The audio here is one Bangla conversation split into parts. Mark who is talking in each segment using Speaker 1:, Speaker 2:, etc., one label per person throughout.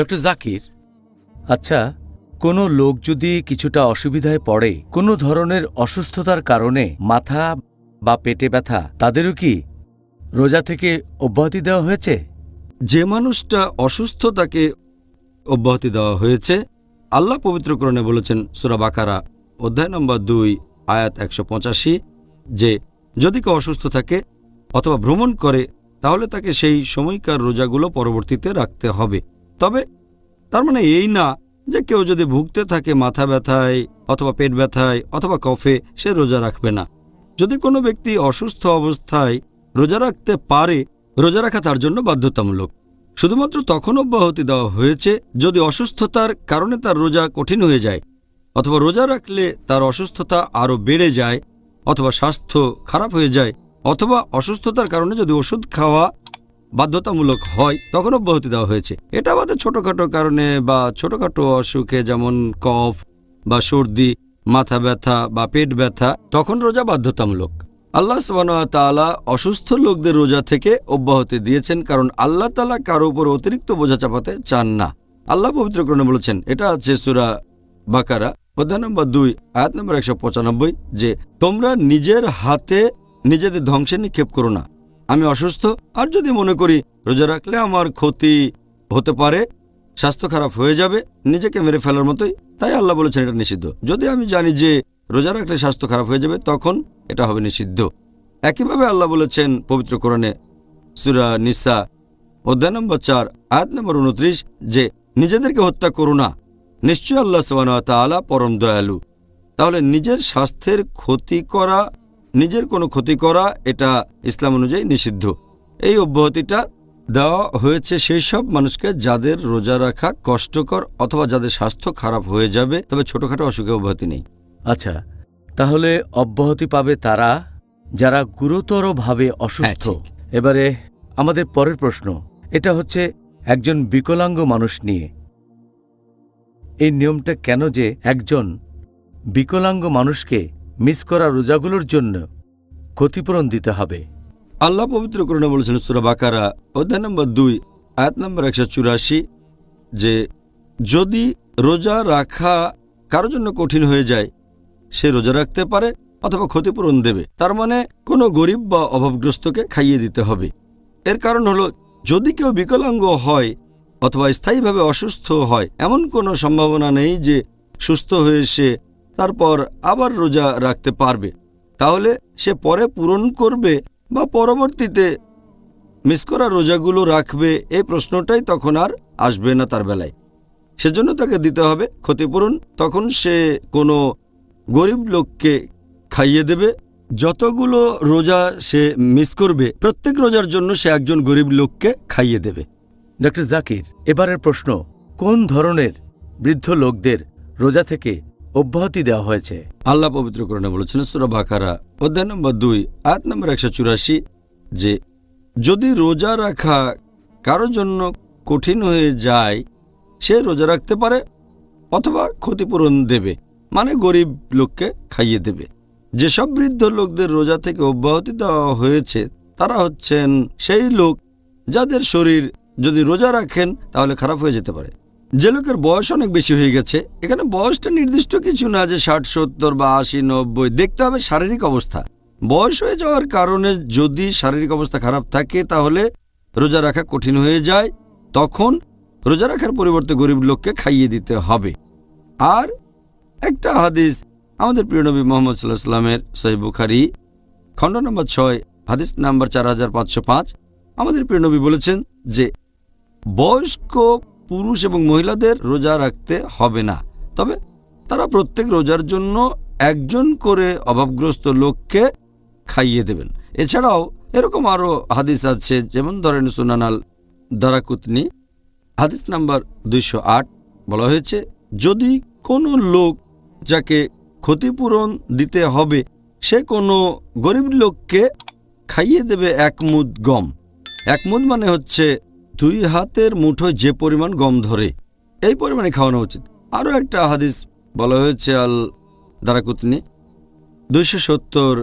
Speaker 1: ডক্টর জাকির
Speaker 2: আচ্ছা কোনো লোক যদি কিছুটা অসুবিধায় পড়ে, কোনো ধরনের অসুস্থতার কারণে মাথা বা পেটে ব্যথা, তাদেরও কি রোজা থেকে অব্যাহতি দেওয়া হয়েছে?
Speaker 3: যে মানুষটা অসুস্থ তাকে অব্যাহতি দেওয়া হয়েছে, আল্লাহ পবিত্রকরণে বলেছেন সুরা বাকারা, অধ্যায় নম্বর দুই, আয়াত একশো পঁচাশি, যে যদি কেউ অসুস্থ থাকে অথবা ভ্রমণ করে, তাহলে তাকে সেই সময়কার রোজাগুলো পরবর্তীতে রাখতে হবে। তবে তার মানে এই না যে কেউ যদি ভুগতে থাকে মাথা ব্যথায় অথবা পেট ব্যথায় অথবা কফে, সে রোজা রাখবে না। যদি কোনো ব্যক্তি অসুস্থ অবস্থায় রোজা রাখতে পারে, রোজা রাখা তার জন্য বাধ্যতামূলক। শুধুমাত্র তখন অব্যাহতি দেওয়া হয়েছে যদি অসুস্থতার কারণে তার রোজা কঠিন হয়ে যায়, অথবা রোজা রাখলে তার অসুস্থতা আরও বেড়ে যায়, অথবা স্বাস্থ্য খারাপ হয়ে যায়, অথবা অসুস্থতার কারণে যদি ওষুধ খাওয়া বাধ্যতামূলক হয়, তখন অব্যাহতি দেওয়া হয়েছে। এটা আমাদের ছোটোখাটো কারণে বা ছোটোখাটো অসুখে যেমন কফ বা সর্দি, মাথা ব্যথা বা পেট ব্যথা, তখন রোজা বাধ্যতামূলক। আল্লাহ তাআলা অসুস্থ লোকদের রোজা থেকে অব্যাহতি দিয়েছেন, কারণ আল্লাহ তালা কারও উপর অতিরিক্ত বোঝা চাপাতে চান না। আল্লাহ পবিত্রকরণে বলেছেন, এটা আছে সুরা বাকারা, অধ্যায় নম্বর দুই, আয়াত নম্বর একশো পঁচানব্বই, যে তোমরা নিজের হাতে নিজেদের ধ্বংসে নিক্ষেপ করো না। আমি অসুস্থ, আর যদি মনে করি রোজা রাখলে আমার ক্ষতি হতে পারে, স্বাস্থ্য খারাপ হয়ে যাবে, নিজেকে মেরে ফেলার মতোই, তাই আল্লাহ বলেছেন এটা নিষিদ্ধ। যদি আমি জানি যে রোজা রাখলে স্বাস্থ্য খারাপ হয়ে যাবে, তখন এটা হবে নিষিদ্ধ। একইভাবে আল্লাহ বলেছেন পবিত্র কোরআনে সুরা নিসা, অধ্যায় নম্বর চার, আয়াত নম্বর উনত্রিশ, যে নিজেদেরকে হত্যা করো না নিশ্চয় আল্লাহ তাআলা পরম দয়ালু। তাহলে নিজের স্বাস্থ্যের ক্ষতি করা নিজের কোনো ক্ষতি করা এটা ইসলাম অনুযায়ী নিষিদ্ধ। এই অব্যাহতিটা দেওয়া হয়েছে সেই সব মানুষকে যাদের রোজা রাখা কষ্টকর অথবা যাদের স্বাস্থ্য খারাপ হয়ে যাবে তবে ছোটখাটো অসুখে অব্যাহতি নেই।
Speaker 2: আচ্ছা তাহলে অব্যাহতি পাবে তারা যারা গুরুতরভাবে অসুস্থ। এবারে আমাদের পরের প্রশ্ন এটা হচ্ছে একজন বিকলাঙ্গ মানুষ নিয়ে। এই নিয়মটা কেন যে একজন বিকলাঙ্গ মানুষকে মিস করা রোজাগুলোর জন্য ক্ষতিপূরণ দিতে হবে।
Speaker 3: আল্লাহ পবিত্র করুণা বলেছেন সুরা বাকারা, অধ্যায় নম্বর দুই, আয়াত নম্বর একশো চুরাশি, যে যদি রোজা রাখা কারও জন্য কঠিন হয়ে যায়, সে রোজা রাখতে পারে অথবা ক্ষতিপূরণ দেবে। তার মানে কোনো গরিব বা অভাবগ্রস্তকে খাইয়ে দিতে হবে। এর কারণ হলো, যদি কেউ বিকলাঙ্গ হয় অথবা স্থায়ীভাবে অসুস্থ হয়, এমন কোনো সম্ভাবনা নেই যে সুস্থ হয়ে সে তারপর আবার রোজা রাখতে পারবে। তাহলে সে পরে পূরণ করবে বা পরবর্তীতে মিস করা রোজাগুলো রাখবে, এই প্রশ্নটাই তখন আর আসবে না তার বেলায়। সেজন্য তাকে দিতে হবে ক্ষতিপূরণ। তখন সে কোনো গরিব লোককে খাইয়ে দেবে। যতগুলো রোজা সে মিস করবে, প্রত্যেক রোজার জন্য সে একজন গরিব লোককে খাইয়ে দেবে।
Speaker 2: ডক্টর জাকির, এবারের প্রশ্ন, কোন ধরনের বৃদ্ধ লোকদের রোজা থেকে অব্যাহতি দেওয়া হয়েছে।
Speaker 3: আল্লাহ পবিত্র করণে বলেছেন, সুরা বাকারা, অধ্যায় নম্বর দুই, আয়াত নম্বর একশো চুরাশি, যে যদি রোজা রাখা কারও জন্য কঠিন হয়ে যায়, সে রোজা রাখতে পারে অথবা ক্ষতিপূরণ দেবে মানে গরিব লোককে খাইয়ে দেবে। যেসব বৃদ্ধ লোকদের রোজা থেকে অব্যাহতি দেওয়া হয়েছে, তারা হচ্ছেন সেই লোক যাদের শরীর যদি রোজা রাখেন, তাহলে খারাপ হয়ে যেতে পারে। যে লোকের বয়স অনেক বেশি হয়ে গেছে, এখানে বয়সটা নির্দিষ্ট কিছু না যে ষাট, সত্তর বা আশি, নব্বই, দেখতে হবে শারীরিক অবস্থা। বয়স হয়ে যাওয়ার কারণে যদি শারীরিক অবস্থা খারাপ থাকে, তাহলে রোজা রাখা কঠিন হয়ে যায়। তখন রোজা রাখার পরিবর্তে গরিব লোককে খাইয়ে দিতে হবে। আর একটা হাদিস আমাদের প্রিয় নবী মোহাম্মদ সাল্লাহ সাল্লামের বুখারি, খণ্ড নম্বর ছয়, হাদিস নাম্বার চার হাজার পাঁচশো পাঁচ। আমাদের প্রিয় নবী বলেছেন যে, বয়স্ক পুরুষ এবং মহিলাদের রোজা রাখতে হবে না। তবে তারা প্রত্যেক রোজার জন্য একজন করে অভাবগ্রস্ত লোককে খাইয়ে দেবেন। এছাড়াও এরকম আরও হাদিস আছে, যেমন ধরেন সুনানাল দারাকুতনি, হাদিস নাম্বার দুইশো আট, বলা হয়েছে, যদি কোনো লোক যাকে ক্ষতিপূরণ দিতে হবে, সে কোনো গরিব লোককে খাইয়ে দেবে এক মুদ গম। এক মুদ মানে হচ্ছে দুই হাতের মুঠোয় যে পরিমাণ গম ধরে, এই পরিমাণে খাওয়ানো উচিত। আরও একটা হাদিস বলা হয়েছে আল দারাকুতনি, দুইশো সত্তর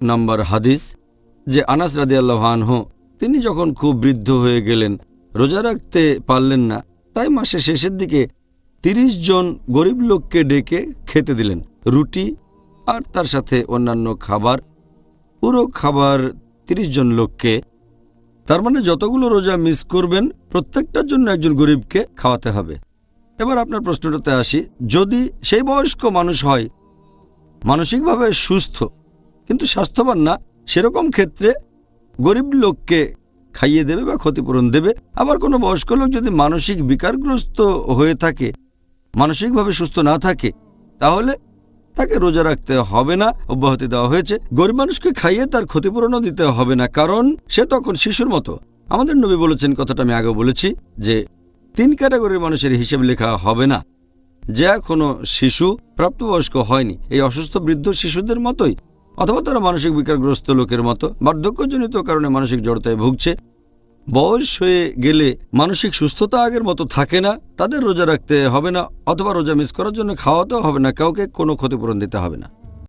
Speaker 3: নম্বর হাদিস, যে আনাস রাদি আল্লাহানহ তিনি যখন খুব বৃদ্ধ হয়ে গেলেন, রোজা রাখতে পারলেন না, তাই মাসের শেষের দিকে তিরিশ জন গরিব লোককে ডেকে খেতে দিলেন, রুটি আর তার সাথে অন্যান্য খাবার। পুরো খাবার তিরিশ জন লোককে তার মানে যতগুলো রোজা মিস করবেন, প্রত্যেকটার জন্য একজন গরিবকে খাওয়াতে হবে। এবার আপনার প্রশ্নটাতে আসি, যদি সেই বয়স্ক মানুষ হয়, মানসিকভাবে সুস্থ, কিন্তু স্বাস্থ্যবান না, সেরকম ক্ষেত্রে গরিব লোককে খাইয়ে দেবে বা ক্ষতিপূরণ দেবে। আবার কোনো বয়স্ক লোক যদি মানসিক বিকারগ্রস্ত হয়ে থাকে, মানসিকভাবে সুস্থ না থাকে, তাহলে তাকে রোজা রাখতে হবে না, অব্যাহতি দেওয়া হয়েছে। গরিব মানুষকে খাইয়ে তার ক্ষতিপূরণও দিতে হবে না, কারণ সে তখন শিশুর মতো। আমাদের নবী বলেছেন, কথাটা আমি আগে বলেছি, যে তিন ক্যাটাগরির মানুষের হিসেব লেখা হবে না। যে এখনও শিশু, প্রাপ্তবয়স্ক হয়নি, এই অসুস্থ বৃদ্ধ শিশুদের মতোই, অথবা তারা মানসিক বিকারগ্রস্ত লোকের মতো, বার্ধক্যজনিত কারণে মানসিক জড়তায় ভুগছে বয়স হয়ে গেলে মানসিক সুস্থতা আগের মতো থাকে না, তাদের রোজা রাখতে হবে না, অথবা রোজা মিস করার জন্য খাওয়াতেও হবে না, কাউকে কোনো ক্ষতিপূরণ দিতে হবে না।